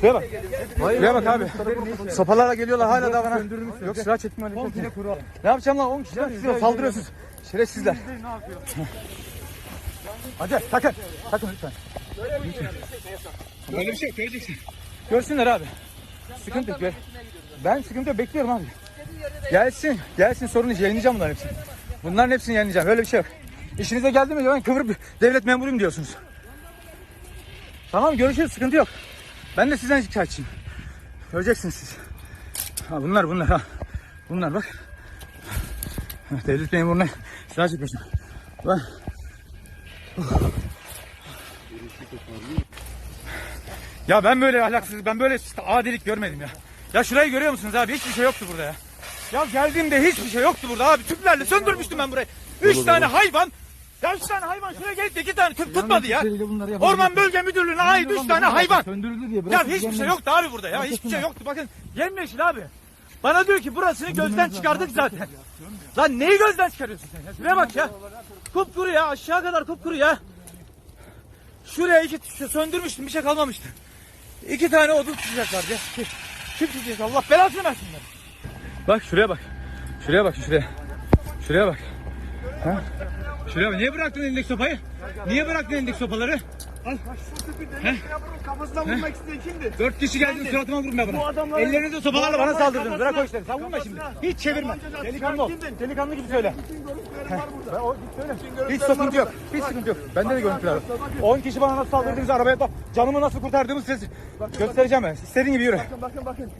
Şuraya bak. Şuraya bak abi. Sopalarla geliyorlar hala da bana. Yok silah çekme öyle. Ne yapacağım lan 10 kişiler tutuyor saldırıyorsunuz. Şerefsizler. Hadi takın. Takın lütfen. Böyle bir şey yok göreceksin. Görsünler abi. Sıkıntı yok. Ben sıkıntı yok bekliyorum abi. Gelsin. Gelsin sorun değil. Yayınlayacağım bunların hepsini. Bunların hepsini yayınlayacağım. Öyle bir şey yok. İşinize geldi mi ben kıvır bir devlet memuruyum diyorsunuz. Tamam görüşürüz sıkıntı yok. Ben de sizden şikayetçiyim. Göreceksiniz siz. Ha, bunlar bunlar ha. Bunlar bak. Ha, Devlet memuruna silah çekiyorsun. Bak. Ya ben böyle ahlaksız, ben böyle adilik görmedim ya. Ya şurayı görüyor musunuz abi? Hiçbir şey yoktu burada ya. Ya geldiğimde hiçbir şey yoktu burada abi. Tüplerle söndürmüştüm ben burayı. Üç tane hayvan. Ya üç tane hayvan şuraya gelip de iki tane tüp tutmadı ya. Orman Bölge Müdürlüğü'ne ait üç tane hayvan. Söndürüldü diye. Ya hiçbir şey yoktu abi burada ya. Hiçbir şey yoktu. Bakın yemyeşil abi. Bana diyor ki burasını gözden çıkardık zaten. Lan neyi gözden çıkarıyorsun sen ya? Şuraya bak ya. Kupkuru ya. Aşağı kadar kupkuru ya. Şuraya iki şu söndürmüştüm. Bir şey kalmamıştı. İki tane odun tutacaklar ya. Kim, tutacak? Allah belasını versin bunları. Bak şuraya bak. Şuraya bak şuraya. Şuraya bak. Ha? Şuraya bak. Niye bıraktın elindeki sopayı? Niye bıraktın elindeki sopaları? Kafasına vurmak isteyen kimdi? Dört kişi geldiniz suratıma vurmaya bana. Bu adamların- Ellerinizi sopalarla bana adamların saldırdınız. Bırak o kafasına- işleri. Savunma şimdi. kafasına- Hiç çevirme. Tabancadan Delikanlı ol. kimdin? Delikanlı gibi söyle. Görüntülerim var burada. O, söyle. Hiç sıkıntı var yok. Hiç sıkıntı yok. Bende de görüntüler var. 10 kişi bana nasıl saldırdığınızı arabaya da canımı nasıl kurtardığımı size göstereceğim ben. İstediğin gibi yürü. Bakın bakın bakın.